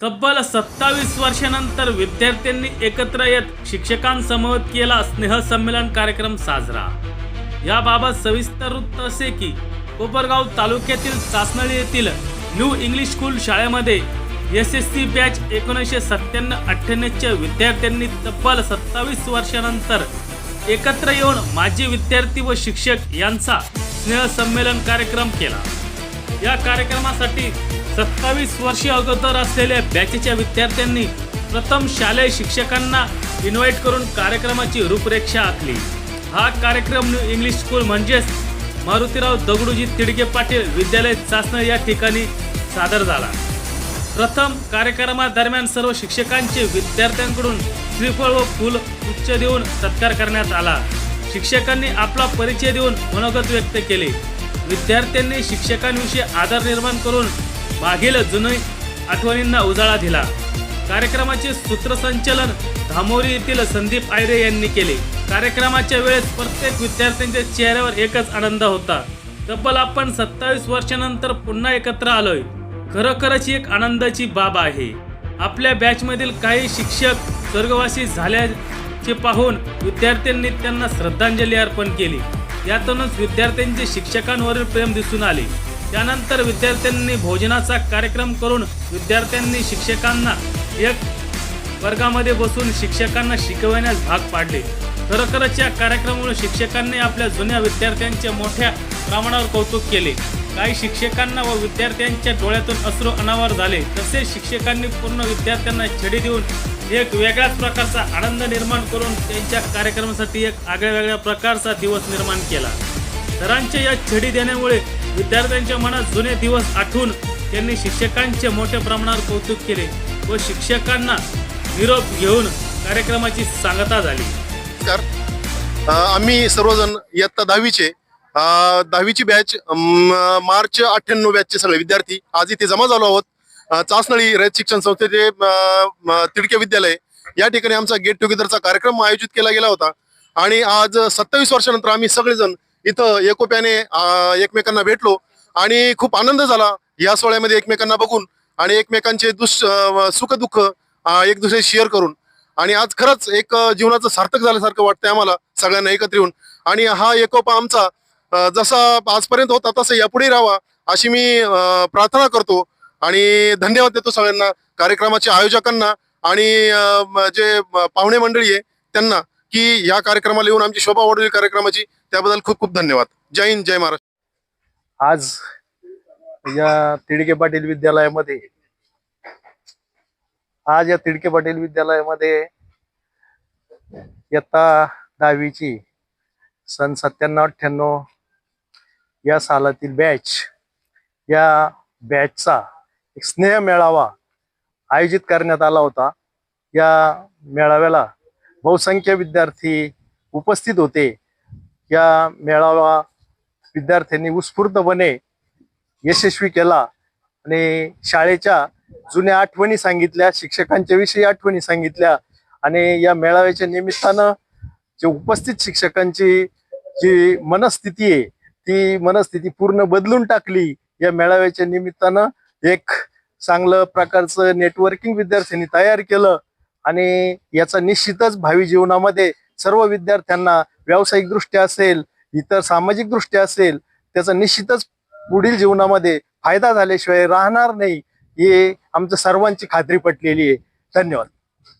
तब्बल सत्तावीस वर्षानंतर विद्यार्थ्यांनी एकत्र येत शिक्षकांसमवत केला स्नेहसंमेलन कार्यक्रम साजरा. याबाबत सविस्तर वृत्त असे की कोपरगाव तालुक्यातील सासनळी येथील न्यू इंग्लिश स्कूल शाळेमध्ये एस एस सी बॅच एकोणीसशे सत्त्याण्णव अठ्ठ्याण्णवच्या विद्यार्थ्यांनी तब्बल सत्तावीस वर्षानंतर एकत्र येऊन माजी विद्यार्थी व शिक्षक यांचा स्नेहसंमेलन कार्यक्रम केला. या कार्यक्रमासाठी सत्तावीस वर्षे अगोदर असलेल्या बॅचच्या विद्यार्थ्यांनी प्रथम शालेय शिक्षकांना इन्व्हाइट करून कार्यक्रमाची रूपरेषा आखली. हा कार्यक्रम न्यू इंग्लिश स्कूल म्हणजेच मारुतीराव दगडूजी तिडके पाटील विद्यालय चाचणं या ठिकाणी सादर झाला. प्रथम कार्यक्रमादरम्यान सर्व शिक्षकांचे विद्यार्थ्यांकडून श्रीफळ व फूल उच्च देऊन सत्कार करण्यात आला. शिक्षकांनी आपला परिचय देऊन मनोगत व्यक्त केले. विद्यार्थ्यांनी शिक्षकांविषयी आदर निर्माण करून मागील जुने आठवणींना उजाळा दिला. कार्यक्रमाचे सूत्रसंचलन धामोरी येथील संदीप आयरे यांनी केले. कार्यक्रमाच्या वेळेस प्रत्येक विद्यार्थ्यांच्या चेहऱ्यावर एकच आनंद होता. तब्बल आपण सत्तावीस वर्षानंतर पुन्हा एकत्र आलोय. खरोखरच एक आनंदाची बाब आहे. आपल्या बॅचमधील काही शिक्षक स्वर्गवासी झाल्या चे पाहून विद्यार्थ्यांनी त्यांना श्रद्धांजली अर्पण केली. यातूनच विद्यार्थ्यांचे शिक्षकांवरील प्रेम दिसून आले. त्यानंतर विद्यार्थ्यांनी भोजनाचा कार्यक्रम करून विद्यार्थ्यांनी शिक्षकांना एक वर्गामध्ये बसून शिक्षकांना शिकवण्यास भाग पाडले. खरोखरच या कार्यक्रमामुळे शिक्षकांनी आपल्या जुन्या विद्यार्थ्यांचे मोठ्या प्रमाणावर कौतुक केले. काही शिक्षकांना व विद्यार्थ्यांच्या डोळ्यातून अश्रू अनावर झाले. तसेच शिक्षकांनी पूर्ण विद्यार्थ्यांना छडी देऊन एक वेगळ्याच प्रकारचा आनंद निर्माण करून त्यांच्या कार्यक्रमासाठी एक आगळ्या वेगळ्या प्रकारचा दिवस निर्माण केला. सरांच्या या छडी देण्यामुळे विद्यार्थ्यांच्या मनात जुने दिवस आठवून त्यांनी शिक्षकांचे मोठ्या प्रमाणावर कौतुक केले व शिक्षकांना निरोप घेऊन कार्यक्रमाची सांगता झाली. आम्ही सर्वजण इयत्ता दहावीचे दहावीची बॅच मार्च अठ्ठ्याण्णव बॅचचे सगळे विद्यार्थी आज इथे जमा झालो आहोत. चासनळी रयत शिक्षण संस्थेचे तिडके विद्यालय या ठिकाणी आमचा गेट टुगेदरचा कार्यक्रम आयोजित केला गेला होता. आणि आज सत्तावीस वर्षानंतर आम्ही सगळेजण इथं एकोप्याने एकमेकांना भेटलो आणि खूप आनंद झाला या सोहळ्यामध्ये एकमेकांना बघून आणि एकमेकांचे दुष सुख दुःख एक दुसरे शेअर करून. आणि आज खरंच एक जीवनाचं सार्थक झाल्यासारखं वाटतंय आम्हाला सगळ्यांना एकत्र येऊन. आणि हा एकोपा आमचा जसा आजपर्यंत होता तसा यापुढे राहावा अशी मी प्रार्थना करतो. आणि धन्यवाद देतो सगळ्यांना कार्यक्रमाच्या आयोजकांना आणि जे पाहुणे मंडळी आहे त्यांना की या कार्यक्रमाला येऊन आमची शोभा वाढवली कार्यक्रमाची त्याबद्दल खूप खूप धन्यवाद. जय हिंद जय महाराष्ट्र. आज या तिडके पाटील विद्यालयामध्ये आज या तिडके पाटील विद्यालयामध्ये इयत्ता दहावीची सन सत्त्याण्णव अठ्ठ्याण्णव या सालातील बॅच या बॅचचा एक स्नेह मेळावा आयोजित करण्यात आला होता. या मेळाव्याला बहुसंख्य विद्यार्थी उपस्थित होते. या मेळावा विद्यार्थ्यांनी उत्स्फूर्तपणे यशस्वी केला आणि शाळेच्या जुन्या आठवणी सांगितल्या शिक्षकांच्या विषयी आठवणी सांगितल्या आणि या मेळाव्याच्या निमित्तानं जे उपस्थित शिक्षकांची जी मनस्थिती आहे ती मनस्थिती पूर्ण बदलून टाकली. या मेळाव्याच्या निमित्तानं एक चांगलं प्रकारचं नेटवर्किंग विद्यार्थ्यांनी तयार केलं आणि याचा निश्चितच भावी जीवनामध्ये सर्व विद्यार्थ्यांना व्यावसायिक दृष्ट्या असेल इतर सामाजिक दृष्ट्या असेल त्याचा निश्चितच पुढील जीवनामध्ये फायदा झाल्याशिवाय राहणार नाही हे आमच्या सर्वांची खात्री पटलेली आहे. धन्यवाद.